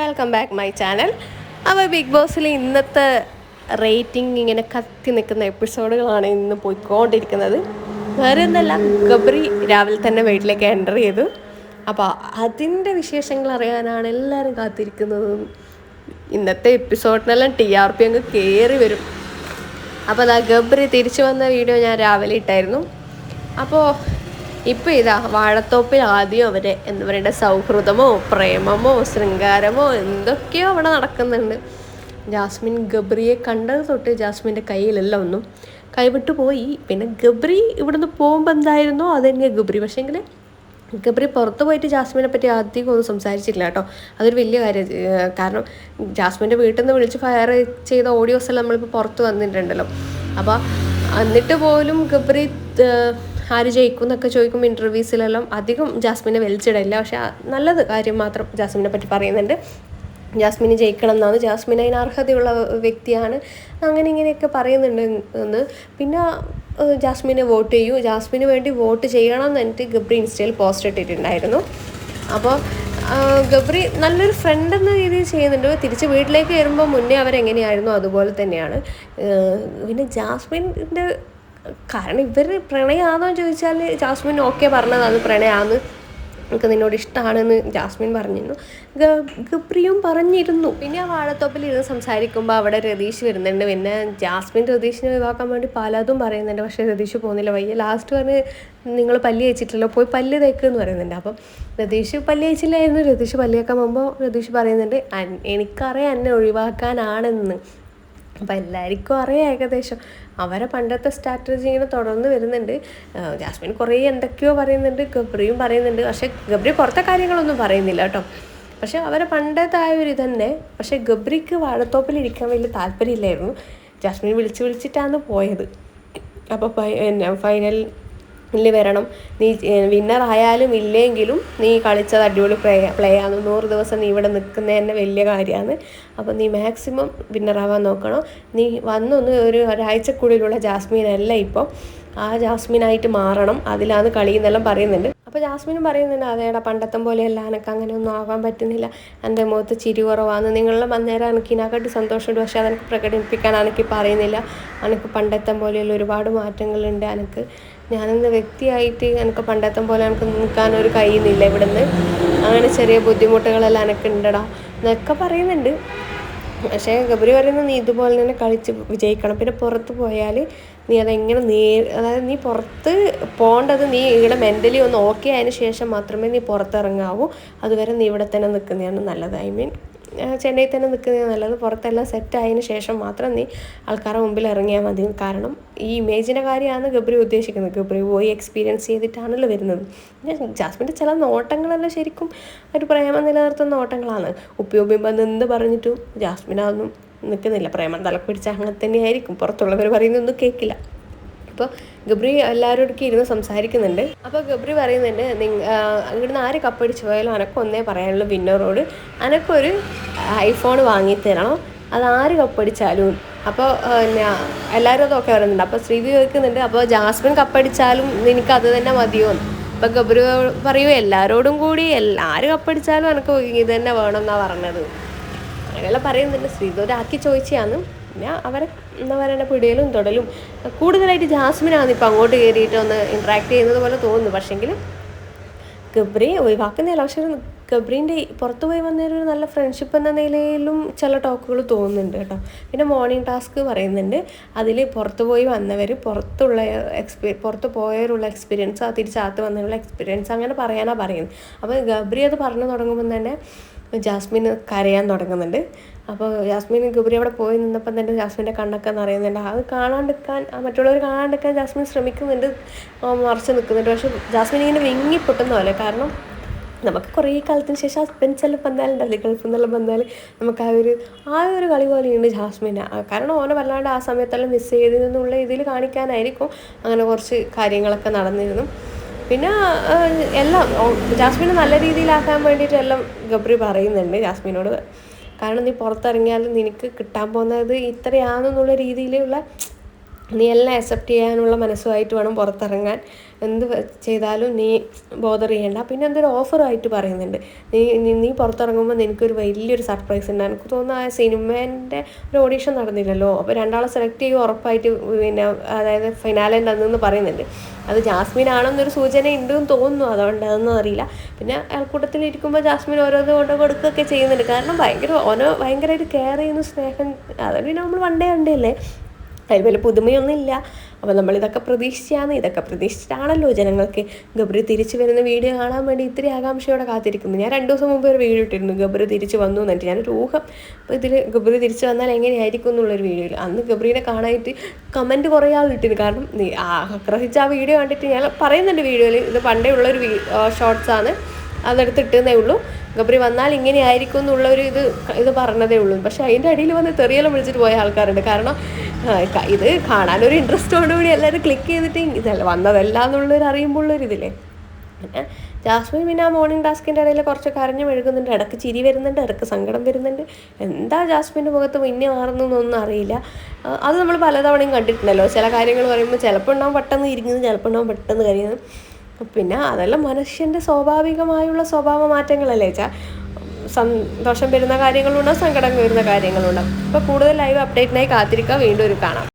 Welcome back my channel അപ്പോൾ big ബോസിൽ ഇന്നത്തെ റേറ്റിംഗ് ഇങ്ങനെ കത്തി നിൽക്കുന്ന എപ്പിസോഡുകളാണ് ഇന്ന് പോയിക്കൊണ്ടിരിക്കുന്നത്. വേറെ ഒന്നല്ല ഗബ്രി രാവിലെ തന്നെ വീട്ടിലേക്ക് എന്റർ ചെയ്തു. അപ്പോൾ അതിന്റെ വിശേഷങ്ങൾ അറിയാനാണ് എല്ലാവരും കാത്തിരിക്കുന്നത്. ഇന്നത്തെ എപ്പിസോഡിനെല്ലാം ടി ആർ പി അങ്ങ് കയറി വരും. അപ്പോൾ അതാ ഗബ്രി തിരിച്ചു വന്ന വീഡിയോ ഞാൻ രാവിലെ ഇട്ടായിരുന്നു. അപ്പോൾ ഇപ്പോൾ ഇതാ വാഴത്തോപ്പിൽ ആദ്യം അവരെ എന്താ പറയുക സൗഹൃദമോ പ്രേമമോ ശൃംഗാരമോ എന്തൊക്കെയോ അവിടെ നടക്കുന്നുണ്ട്. ജാസ്മിൻ ഗബ്രിയെ കണ്ടത് തൊട്ട് ജാസ്മിന്റെ കയ്യിലെല്ലാം ഒന്നും. കൈവിട്ടു പോയി. പിന്നെ ഗബ്രി ഇവിടുന്ന് പോകുമ്പോൾ എന്തായിരുന്നോ? അത് തന്നെ ഗബ്രി. പക്ഷേങ്കിൽ ഗബ്രി പുറത്ത് പോയിട്ട് ജാസ്മിനെ പറ്റി അധികം ഒന്നും സംസാരിച്ചിട്ടില്ല കേട്ടോ. അതൊരു വലിയ കാര്യം. കാരണം ജാസ്മിന്റെ വീട്ടിൽ നിന്ന് വിളിച്ച് ഫയർ ചെയ്ത ഓഡിയോസ് എല്ലാം നമ്മളിപ്പോൾ പുറത്ത് വന്നിട്ടുണ്ടല്ലോ. അപ്പോൾ എന്നിട്ട് പോലും ഗബ്രി ആര് ജയിക്കും എന്നൊക്കെ ചോദിക്കുമ്പോൾ ഇന്റർവ്യൂസിലെല്ലാം അധികം ജാസ്മിനെ വലിച്ചിടില്ല പക്ഷെ നല്ലത് കാര്യം മാത്രം ജാസ്മിനെ പറ്റി പറയുന്നുണ്ട്. ജാസ്മിന് ജയിക്കണം എന്നാണ്. ജാസ്മിൻ അതിന് അർഹതയുള്ള വ്യക്തിയാണ്. അങ്ങനെ ഇങ്ങനെയൊക്കെ പറയുന്നുണ്ട് എന്ന്. പിന്നെ ജാസ്മിനെ വോട്ട് ചെയ്യൂ. ജാസ്മിന് വേണ്ടി വോട്ട് ചെയ്യണം എന്ന് എന്നിട്ട് ഗബ്രി ഇൻസ്റ്റയിൽ പോസ്റ്റ് ഇട്ടിട്ടുണ്ടായിരുന്നു. അപ്പോൾ ഗബ്രി നല്ലൊരു ഫ്രണ്ട് എന്ന രീതിയിൽ ചെയ്യുന്നുണ്ട്. തിരിച്ച് വീട്ടിലേക്ക് വരുമ്പോൾ മുന്നേ അവരെങ്ങനെയായിരുന്നു? അതുപോലെ തന്നെയാണ്. പിന്നെ ജാസ്മിന്റെ കാരണം ഇവർ പ്രണയമാണോ ചോദിച്ചാൽ ജാസ്മിൻ ഓക്കെ പറഞ്ഞത് അത് പ്രണയമാണെന്ന് എനിക്ക് നിന്നോട് ഇഷ്ടമാണെന്ന് ജാസ്മിൻ പറഞ്ഞിരുന്നു. ഗബ്രിയും പറഞ്ഞിരുന്നു. പിന്നെ ആ വാഴത്തോപ്പിൽ ഇരുന്ന് സംസാരിക്കുമ്പോൾ അവിടെ രതീഷ് വരുന്നുണ്ട്. പിന്നെ ജാസ്മിൻ രതീഷിനെ ഒഴിവാക്കാൻ വേണ്ടി പലതും പറയുന്നുണ്ട്. പക്ഷേ രതീഷ് പോകുന്നില്ല. വയ്യ ലാസ്റ്റ് പറഞ്ഞ് നിങ്ങൾ പല്ലി തേച്ചിട്ടില്ലല്ലോ പോയി പല്ല് തേക്ക് എന്ന് പറയുന്നുണ്ട്. അപ്പം രതീഷ് പല്ലി അയച്ചില്ലായിരുന്നു രതീഷ് പല്ല് തേക്കാൻ പോകുമ്പോൾ രതീഷ് പറയുന്നുണ്ട് "അൻ- എനിക്കറിയാം എന്നെ ഒഴിവാക്കാനാണെന്ന്. അപ്പം എല്ലാവർക്കും അറിയാം ഏകദേശം. അവരെ പണ്ടത്തെ സ്ട്രാറ്റജി ഇങ്ങനെ തുടർന്ന് വരുന്നുണ്ട്. ജാസ്മിൻ കുറേ എന്തൊക്കെയോ പറയുന്നുണ്ട് ഗബ്രിയും പറയുന്നുണ്ട്. പക്ഷേ ഗബ്രി പുറത്തെ കാര്യങ്ങളൊന്നും പറയുന്നില്ല കേട്ടോ. പക്ഷെ അവരെ പണ്ടത്തെ ആ ഒരു ഇതന്നെ. പക്ഷേ ഗബ്രിക്ക് വാഴത്തോപ്പിൽ ഇരിക്കാൻ വലിയ താല്പര്യമില്ലായിരുന്നു. ജാസ്മിൻ വിളിച്ച് വിളിച്ചിട്ടാണ് പോയത്. അപ്പോൾ ഫൈനൽ ിൽ വരണം. നീ വിന്നർ ആയാലും ഇല്ലെങ്കിലും നീ കളിച്ചത് അടിപൊളി പ്ലേ പ്ലേ ആണ് നൂറ് ദിവസം നീ ഇവിടെ നിൽക്കുന്നത് തന്നെ വലിയ കാര്യമാണ്. അപ്പോൾ നീ മാക്സിമം വിന്നറാവാൻ നോക്കണം. നീ വന്നൊന്ന് ഒരു ഒരാഴ്ചക്കുള്ളിലുള്ള ജാസ്മിൻ അല്ല ഇപ്പോൾ ആ ജാസ്മിനായിട്ട് മാറണം. അതിലാണ് കളി എന്നെല്ലാം പറയുന്നുണ്ട്. അപ്പോൾ ജാസ്മിനും പറയുന്നുണ്ട് അതേടാ പണ്ടത്തെ പോലെയല്ല എനക്ക് അങ്ങനെ ഒന്നും ആവാൻ പറ്റുന്നില്ല. എന്റെ മുഖത്ത് ചിരി കുറവാണ് നിങ്ങളുടെ വന്നേരം എനിക്ക് ഇതിനെക്കാട്ടി സന്തോഷമുണ്ട്. പക്ഷേ അതെനിക്ക് പ്രകടിപ്പിക്കാൻ എനിക്ക് പറയുന്നില്ല. എനിക്ക് പണ്ടത്തെ പോലെയുള്ള ഒരുപാട് മാറ്റങ്ങളുണ്ട്. എനിക്ക് ഞാനെന്ന വ്യക്തിയായിട്ട് എനിക്ക് പണ്ടത്തെ പോലെ എനിക്ക് നിൽക്കാനൊരു കഴിയുന്നില്ല ഇവിടുന്ന്. അങ്ങനെ ചെറിയ ബുദ്ധിമുട്ടുകളെല്ലാം എനിക്ക് ഉണ്ടടാ. എന്നൊക്കെ പറയുന്നുണ്ട്. പക്ഷേ ഗബരി പറയുന്നത് നീ ഇതുപോലെ തന്നെ കളിച്ച് വിജയിക്കണം. പിന്നെ പുറത്ത് പോയാൽ നീ അതെങ്ങനെ നേ അതായത് നീ പുറത്ത് പോകേണ്ടത് നീ ഇവിടെ മെന്റലി ഒന്ന് ഓക്കെ ആയതിനു ശേഷം മാത്രമേ നീ പുറത്തിറങ്ങാവൂ. അതുവരെ നീ ഇവിടെ തന്നെ നിൽക്കുന്നതാണ് നല്ലത്. ഐ മീൻ ചെന്നൈയിൽ തന്നെ നിൽക്കുന്നത് നല്ലത്. പുറത്തെല്ലാം സെറ്റായതിന് ശേഷം മാത്രം നീ ആൾക്കാരുടെ മുമ്പിൽ ഇറങ്ങിയാൽ മതി. കാരണം ഈ ഇമേജിന്റെ കാര്യമാണ് ഗബ്രി ഉദ്ദേശിക്കുന്നത്. ഗബ്രി പോയി എക്സ്പീരിയൻസ് ചെയ്തിട്ടാണല്ലോ വരുന്നത്. പിന്നെ ജാസ്മിന്റെ ചില നോട്ടങ്ങളെല്ലാം ശരിക്കും ഒരു പ്രേമം നിലനിർത്തുന്ന നോട്ടങ്ങളാണ്. ഉപ്പിയുമ്പിമ്പം നിന്ന് പറഞ്ഞിട്ടും ജാസ്മിൻ അതൊന്നും നിൽക്കുന്നില്ല. പ്രേമം തലക്ക് അങ്ങനെ തന്നെയായിരിക്കും. പുറത്തുള്ളവർ പറയുന്നൊന്നും കേൾക്കില്ല അപ്പോൾ ഗബ്രി എല്ലാവരോടൊക്കെ ഇരുന്ന് സംസാരിക്കുന്നുണ്ട്. അപ്പോൾ ഗബ്രി പറയുന്നുണ്ട് ഇവിടുന്ന് ആര് കപ്പടിച്ച് പോയാലും അനക്ക് ഒന്നേ പറയാനുള്ള വിന്നറോട് അനക്കൊരു ഐഫോൺ വാങ്ങിത്തരണം അത് ആര് കപ്പടിച്ചാലും അപ്പോൾ പിന്നെ എല്ലാവരും അതൊക്കെ പറയുന്നുണ്ട്. അപ്പോൾ ശ്രീവി ചോദിക്കുന്നുണ്ട് അപ്പോൾ ജാസ്മിൻ കപ്പടിച്ചാലും നിനക്ക് അത് തന്നെ മതിയോന്ന് അപ്പോൾ ഗബ്രി പറയൂ എല്ലാവരോടും കൂടി ആര് കപ്പടിച്ചാലും എനിക്ക് ഇത് തന്നെ വേണം എന്നാണ് പറഞ്ഞത്. അങ്ങനെയുള്ള പറയുന്നുണ്ട്. ശ്രീധോരാക്കി ചോദിച്ചതാണ്. പിന്നെ അവരെ എന്താ പറയുക പിടിയലും തൊടലും. കൂടുതലായിട്ട് ജാസ്മിനാണ് ഇപ്പം അങ്ങോട്ട് കയറിയിട്ട് ഒന്ന് ഇൻട്രാക്ട് ചെയ്യുന്നത് പോലെ തോന്നുന്നു. പക്ഷേങ്കിൽ ഗബ്രി ഒഴിവാക്കുന്നില്ല പക്ഷേ ഗബ്രീന്റെ പുറത്തു പോയി വന്നൊരു നല്ല ഫ്രണ്ട്ഷിപ്പ് എന്ന നിലയിലും ചില ടോക്കുകൾ തോന്നുന്നുണ്ട് കേട്ടോ. പിന്നെ മോർണിംഗ് ടാസ്ക് പറയുന്നുണ്ട്. അതിൽ പുറത്തു പോയി വന്നവർ പുറത്തുള്ള എക്സ്പീ പുറത്ത് പോയവരുള്ള എക്സ്പീരിയൻസ് തിരിച്ചകത്ത് വന്നവരുള്ള എക്സ്പീരിയൻസ് അങ്ങനെ പറയാനാണ് പറയുന്നത്. അപ്പോൾ ഗബ്രി അത് പറഞ്ഞു തുടങ്ങുമ്പോൾ തന്നെ ജാസ്മിൻ കരയാൻ തുടങ്ങുന്നുണ്ട്. അപ്പോൾ ജാസ്മിൻ ഗുബരി അവിടെ പോയി നിന്നപ്പം തന്നെ ജാസ്മിന്റെ കണ്ണൊക്കെ നിറയുന്നുണ്ട്. അത് കാണാണ്ടിരിക്കാൻ മറ്റുള്ളവർ കാണാണ്ടിരിക്കാൻ ജാസ്മിൻ ശ്രമിക്കുന്നുണ്ട്. മറച്ച് നിൽക്കുന്നുണ്ട്. പക്ഷെ ജാസ്മിൻ ഇങ്ങനെ വിങ്ങി പൊട്ടുന്ന പോലെ. കാരണം നമുക്ക് കുറേ കാലത്തിന് ശേഷം ഹസ്ബൻഡ്സ് വന്നാലുണ്ട്. അല്ലെങ്കിൽ ഗൾഫിൽ നിന്നെല്ലാം വന്നാൽ നമുക്ക് ആ ഒരു ആ ഒരു കളി പോലെയുണ്ട് ജാസ്മിന്. കാരണം ഓനെ വല്ലാണ്ട് ആ സമയത്തെല്ലാം മിസ് ചെയ്തെന്നുള്ള ഇതിൽ കാണിക്കാനായിരിക്കും. അങ്ങനെ കുറച്ച് കാര്യങ്ങളൊക്കെ നടന്നിരുന്നു. പിന്നെ എല്ലാം ജാസ്മിനെ നല്ല രീതിയിലാക്കാൻ വേണ്ടിയിട്ട് എല്ലാം ഗബ്രി പറയുന്നുണ്ട് ജാസ്മിനോട്. കാരണം നീ പുറത്തിറങ്ങിയാൽ നിനക്ക് കിട്ടാൻ പോകുന്നത് ഇത്രയാണെന്നുള്ള രീതിയിലുള്ള നീ എല്ലാം അക്സെപ്റ്റ് ചെയ്യാനുള്ള മനസ്സുമായിട്ട് വേണം പുറത്തിറങ്ങാൻ. എന്ത് ചെയ്താലും നീ ബോധർ ചെയ്യേണ്ട. പിന്നെ എന്തൊരു ഓഫറായിട്ട് പറയുന്നുണ്ട്. നീ നീ- പുറത്തിറങ്ങുമ്പോൾ നിനക്കൊരു വലിയൊരു സർപ്രൈസ് ഉണ്ട്. എനിക്ക് തോന്നുന്നു ആ സിനിമേന്റെ ഒരു ഓഡീഷൻ നടന്നില്ലല്ലോ. അപ്പോൾ രണ്ടാളെ സെലക്ട് ചെയ്യുക ഉറപ്പായിട്ട് പിന്നെ അതായത് ഫിനാലേന്റെ തന്നെന്ന് പറയുന്നുണ്ട്. അത് ജാസ്മിൻ ആണെന്നൊരു സൂചന ഉണ്ട് എന്ന് തോന്നുന്നു. അതുകൊണ്ട് അതൊന്നും അറിയില്ല. പിന്നെ അയൽക്കൂട്ടത്തിൽ ഇരിക്കുമ്പോൾ ജാസ്മിൻ ഓരോന്ന് കൊണ്ട് കൊടുക്കുകയൊക്കെ ചെയ്യുന്നുണ്ട്. കാരണം ഭയങ്കര ഓനോ ഭയങ്കരമായിട്ട് കെയർ ചെയ്യുന്ന സ്നേഹം. അത് പിന്നെ നമ്മൾ വണ്ടേ കണ്ടല്ലേ? അതിൽ വലിയ പുതുമയൊന്നും ഇല്ല അപ്പോൾ നമ്മളിതൊക്കെ പ്രതീക്ഷിച്ചാണ്. ഇതൊക്കെ പ്രതീക്ഷിച്ചിട്ടാണല്ലോ ജനങ്ങൾക്ക് ഗബ്രി തിരിച്ചു വരുന്ന വീഡിയോ കാണാൻ വേണ്ടി ഇത്തിരി ആകാംക്ഷയോടെ കാത്തിരിക്കുന്നു ഞാൻ രണ്ട് ദിവസം മുമ്പ് ഒരു വീഡിയോ ഇട്ടിരുന്നു. ഗബ്രി തിരിച്ചു വന്നു എന്നിട്ട് ഞാനൊരു ഊഹം. അപ്പോൾ ഇതിൽ ഗബ്രി തിരിച്ചു വന്നാൽ എങ്ങനെയായിരിക്കും എന്നുള്ളൊരു വീഡിയോയിൽ അന്ന് ഗബ്രീനെ കാണാനായിട്ട് കമന്റ് കുറേ ആൾ ഇട്ടിരുന്നു. കാരണം ആഗ്രഹിച്ച ആ വീഡിയോ കണ്ടിട്ട് ഞാൻ പറയുന്നുണ്ട് വീഡിയോയിൽ ഇത് പണ്ടേ ഉള്ളൊരു ഷോർട്സാണ് അതെടുത്തിട്ടേ ഉള്ളൂ. ഗബ്രി വന്നാൽ ഇങ്ങനെ ആയിരിക്കും എന്നുള്ള ഒരു ഇത് ഇത് പറഞ്ഞതേ ഉള്ളൂ. പക്ഷെ അതിന്റെ അടിയിൽ വന്ന് തെറിയെല്ലാം വിളിച്ചിട്ട് പോയ ആൾക്കാരുണ്ട്. കാരണം ഇത് കാണാനൊരു ഇൻട്രസ്റ്റോടുകൂടി എല്ലാവരും ക്ലിക്ക് ചെയ്തിട്ട് ഇതല്ല വന്നതല്ല എന്നുള്ളൊരു അറിയുമ്പോഴുള്ളൊരു ഇതില്ലേ? പിന്നെ ജാസ്മിൻ പിന്നെ ആ മോർണിംഗ് ടാസ്കിന്റെ ഇടയിൽ കുറച്ച് കരഞ്ഞു മെഴുകുന്നുണ്ട്. ഇടയ്ക്ക് ചിരി വരുന്നുണ്ട് ഇടയ്ക്ക് സങ്കടം വരുന്നുണ്ട്. എന്താ ജാസ്മിന്റെ മുഖത്ത് പിന്നെ എന്നൊന്നും അറിയില്ല. അത് നമ്മൾ പലതവണയും കണ്ടിട്ടുണ്ടല്ലോ. ചില കാര്യങ്ങൾ പറയുമ്പോൾ ചിലപ്പോൾ ഉണ്ടാവും പെട്ടെന്ന് ഇരിക്കുന്നത് ചിലപ്പോൾ ഉണ്ടാവും പെട്ടെന്ന് കരയുന്നത്. പിന്നെ അതെല്ലാം മനുഷ്യന്റെ സ്വാഭാവികമായുള്ള സ്വഭാവ മാറ്റങ്ങളല്ലേ വെച്ചാൽ സന്തോഷം വരുന്ന കാര്യങ്ങളുണ്ടാവും സങ്കടം വരുന്ന കാര്യങ്ങളുണ്ടാവും. അപ്പോൾ കൂടുതൽ ലൈവ് അപ്ഡേറ്റിനായി കാത്തിരിക്കുക വീണ്ടും ഒരു കാണാം.